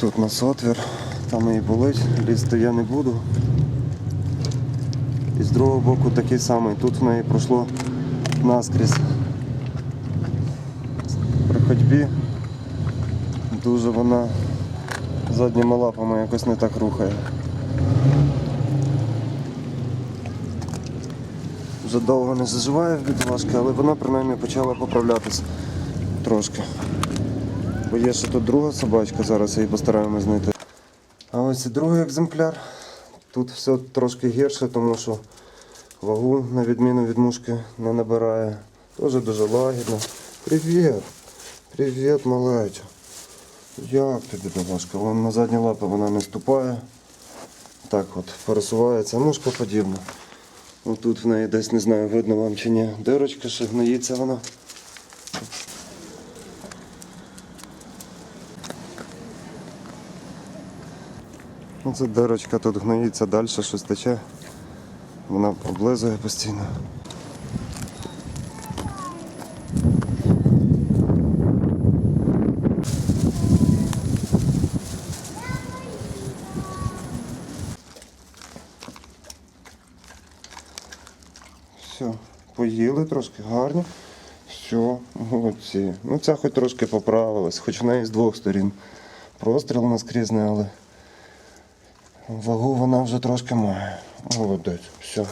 Тут у нас отвір, там і болить, лізти я не буду. І з другого боку такий самий. Тут в неї пройшло наскрізь. При ходьбі дуже вона задніми лапами якось не так рухає. Вже довго не заживає в бідолашки, але вона принаймні почала поправлятися трошки. Бо є ще тут друга собачка, зараз її постараємось знайти. А ось і другий екземпляр. Тут все трошки гірше, тому що вагу, на відміну від мушки, не набирає. Дуже дуже лагідно. Привіт! Привіт, малеча. Як тобі домашка? Вон на задні лапи вона не ступає. Так от пересувається, мушка подібна. Отут в неї десь не знаю, видно вам чи ні. Дирочка ще гноїться вона. Оце дирочка тут гноїться, далі щось тече. Вона облизує постійно. Все, поїли трошки гарно. Все, молодці. Ну ця хоч трошки поправилась, хоч в неї з двох сторін. Простріл наскрізний, але вагу вона вже трошки має. Молодець, все.